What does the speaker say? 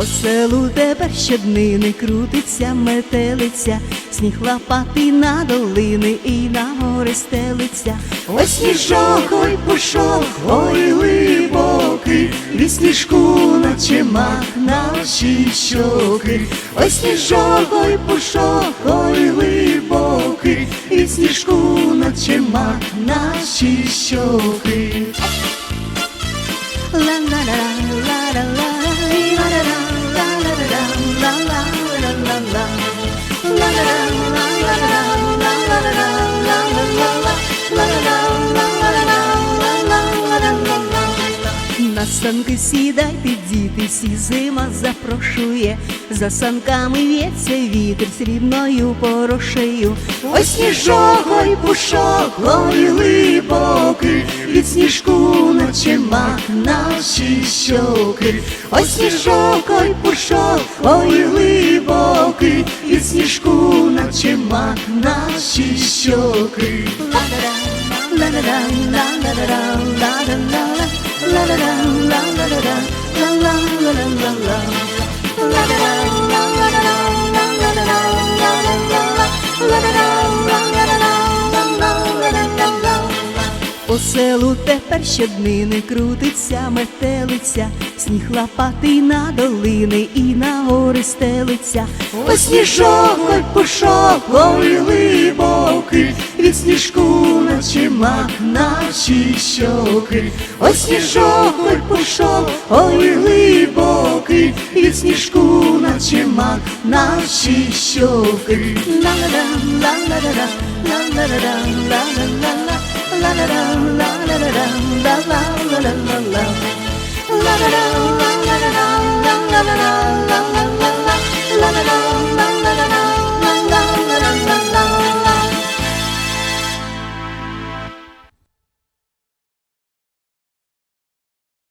По селу тепер щоднини крутиться метелиця, сніг лопатий на долини і на гори стелиться. Ой сніжок, ой пушок, ой глибокий, від сніжку наче мак наші щоки. Ой сніжок, ой пушок, ой глибокий, від сніжку наче мак наші щоки. На санки сідайте, діти, всі зима запрошує, за санками в'ється вітер срібною порошею. Ой сніжок, ой пушок, ой глибокий, від сніжку наче мак наші щоки. Ой сніжок, ой пушок, ой глибокий, сніжку наче мак наші щоки. По селу тепер щоднини крутиться метелиця, сніг лопатий на долини і стелиться. Ой сніжок, ой пушок, ой глибокий, від сніжку наче мак наші щоки. Ой сніжок, ой пушок, ой глибокий, від сніжку наче мак наші щоки. La la la la la la la la la la la la la la